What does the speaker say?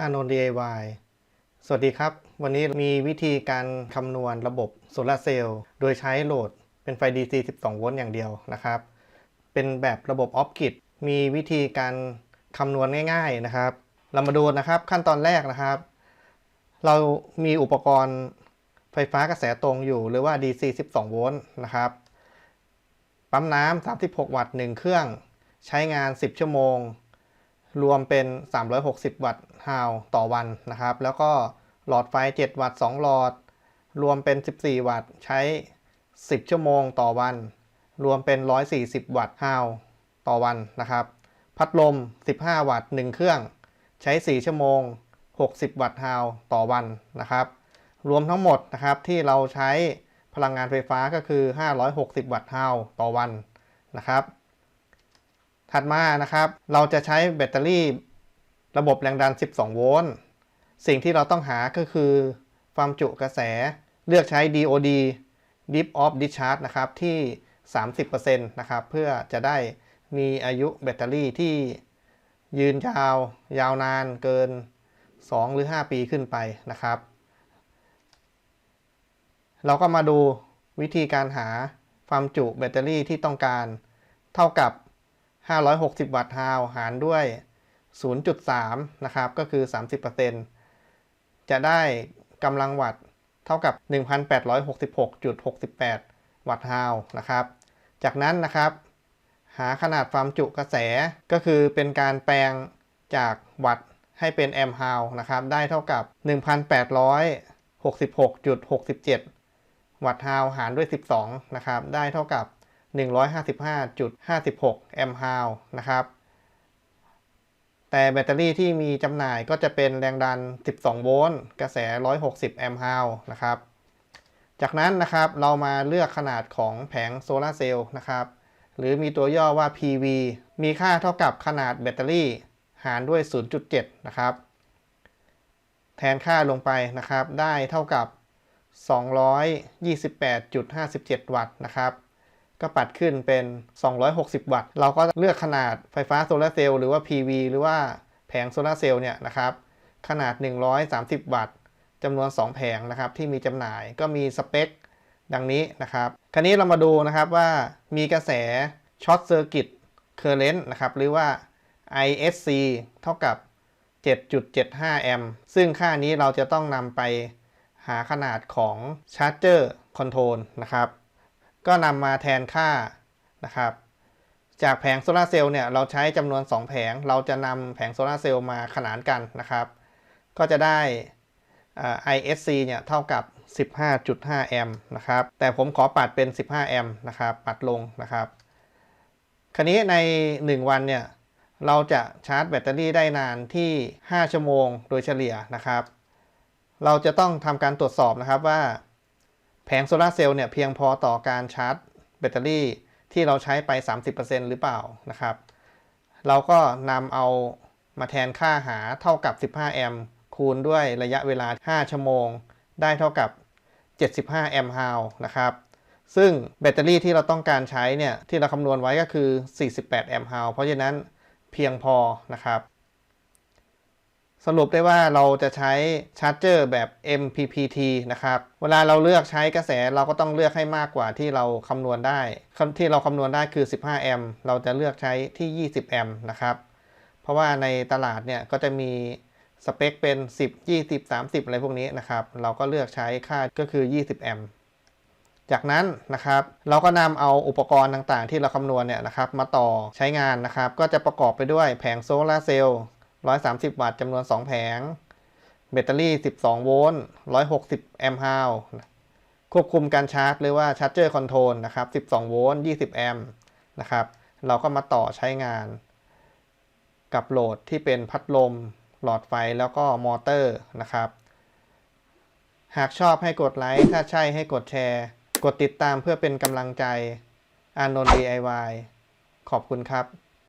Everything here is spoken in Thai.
อานนท์ DIY สวัสดีครับ วันนี้มีวิธีการคำนวณระบบโซลาร์เซลล์โดยใช้โหลดเป็นไฟ DC 12 โวลต์อย่างเดียวนะครับ เป็นแบบระบบออฟกิดมีวิธีการคำนวณง่ายๆนะครับ เรามาดูนะครับขั้นตอนแรกนะครับ เรามีอุปกรณ์ไฟฟ้ากระแสตรงอยู่หรือว่า DC 12 โวลต์นะครับ ปั๊มน้ำ36 วัตต์ 1 เครื่อง ใช้งาน 10 ชั่วโมง รวมเป็น 360 วัตต์ฮาวต่อวันนะครับ แล้วก็หลอดไฟ 7 วัตต์ 2 หลอด รวมเป็น 14 วัตต์ ใช้ 10 ชั่วโมงต่อวัน รวมเป็น 140 วัตต์ฮาวต่อวันนะครับ พัดลม 15 วัตต์ 1 เครื่อง ใช้ 4 ชั่วโมง 60 วัตต์ฮาวต่อวันนะครับ รวมทั้งหมดนะครับที่เราใช้พลังงานไฟฟ้าก็คือ 560 วัตต์ฮาวต่อวันนะครับ ถัดมานะครับ เราจะใช้แบตเตอรี่ระบบแรงดัน 12 โวลต์ สิ่งที่เราต้องหาก็คือ ความจุกระแส เลือกใช้ DOD Deep of Discharge นะครับ ที่ 30%นะครับ เพื่อจะได้มีอายุแบตเตอรี่ที่ยืนยาว ยาวนานเกิน 2 หรือ 5 ปีขึ้นไปนะครับ เราก็มาดูวิธีการหาความจุแบตเตอรี่ที่ต้องการ เท่ากับ 560 วัตต์ฮาวหารด้วย 0.3 นะครับ ก็คือ 30%จะได้กำลังวัตต์เท่ากับ 1,866.68 วัตต์ฮาวนะครับ จากนั้นนะครับ หาขนาดความจุกระแสก็คือเป็นการแปลงจากวัตต์ให้เป็นแอมป์ฮาวนะครับ ได้เท่ากับ 1,866.67 วัตต์ฮาวหารด้วย 12 นะครับ ได้เท่ากับ 155.56 แอมป์ฮาวนะครับ แต่แบตเตอรี่ที่มีจำหน่ายก็จะเป็นแรงดัน 12 โวลต์ กระแส 160 แอมป์ฮาวนะครับ จากนั้นนะครับเรามาเลือกขนาดของแผงโซลาเซลล์นะครับ หรือมีตัวย่อว่า PV มีค่าเท่ากับขนาดแบตเตอรี่หารด้วย 0.7 นะครับ แทนค่าลงไปนะครับ ได้เท่ากับ 228.57 วัตต์นะครับ ก็ปัดขึ้นเป็น 260 วัตต์ เราก็เลือกขนาดไฟฟ้าโซลาเซลล์หรือว่า PV หรือว่าแผงโซลาเซลล์เนี่ยนะครับ ขนาด 130 วัตต์จำนวน 2 แผงนะครับที่มีจำหน่ายก็มีสเปค ดังนี้นะครับ คราวนี้เรามาดูนะครับว่ามีกระแสช็อตเซอร์กิตเคอร์เรนต์นะครับหรือว่า ISC เท่ากับ 7.75 แอมป์ซึ่งค่านี้เราจะต้องนำไปหาขนาดของชาร์จเจอร์คอนโทรลนะครับ ก็นำมาแทนค่านะครับ จากแผงโซลาร์เซลล์เนี่ยเราใช้จำนวน 2 แผง เราจะนำแผงโซลาร์เซลล์มาขนานกันนะครับ ก็จะได้ ISC เนี่ยเท่ากับ 15.5 แอมป์นะครับ แต่ผมขอปัดเป็น 15 แอมป์นะครับ ปัดลงนะครับ คราวนี้ใน 1 วันเนี่ยเราจะชาร์จแบตเตอรี่ได้นานที่ 5 ชั่วโมงโดยเฉลี่ยนะครับ เราจะต้องทำการตรวจสอบนะครับว่า แผงโซลาร์เซลล์เนี่ยเพียงพอต่อการชาร์จแบตเตอรี่ที่เราใช้ไป 30%หรือเปล่านะครับ เราก็นำเอามาแทนค่าหาเท่ากับ 15 แอมป์คูณด้วยระยะเวลา 5 ชั่วโมง ได้เท่ากับ 75 แอมป์ฮาวนะครับ ซึ่งแบตเตอรี่ที่เราต้องการใช้เนี่ย ที่เราคำนวณไว้ก็คือ 48 แอมป์ฮาวเพราะฉะนั้นเพียงพอนะครับ สรุปได้ว่าเราจะใช้ชาร์จเจอร์แบบ MPPT นะครับ เวลาเราเลือกใช้กระแสเราก็ต้องเลือกให้มากกว่าที่เราคำนวณได้ ที่เราคำนวณได้คือ 15 แอมป์เราจะเลือกใช้ที่ 20 แอมป์นะครับ เพราะว่าในตลาดเนี่ยก็จะมีสเปคเป็น 10 20 30 อะไรพวกนี้นะครับ เราก็เลือกใช้ค่าก็คือ 20 แอมป์จากนั้นนะครับเราก็นำเอาอุปกรณ์ต่างๆ ที่เราคำนวณเนี่ยนะครับมาต่อใช้งานนะครับ ก็จะประกอบไปด้วยแผงโซลาร์เซลล์ 130 วัตต์จำนวน 2 แผง แบตเตอรี่ 12 โวลต์ 160 แอมป์ฮาวควบคุมการชาร์จหรือว่าชาร์จเจอร์คอนโทรลนะครับ 12 โวลต์ 20 แอมป์นะครับ เราก็มาต่อใช้งาน กับโหลดที่เป็นพัดลม หลอดไฟแล้วก็มอเตอร์นะครับ หากชอบให้กดไลค์ ถ้าใช่ให้กดแชร์ กดติดตามเพื่อเป็นกำลังใจอานนท์ DIY ขอบคุณครับ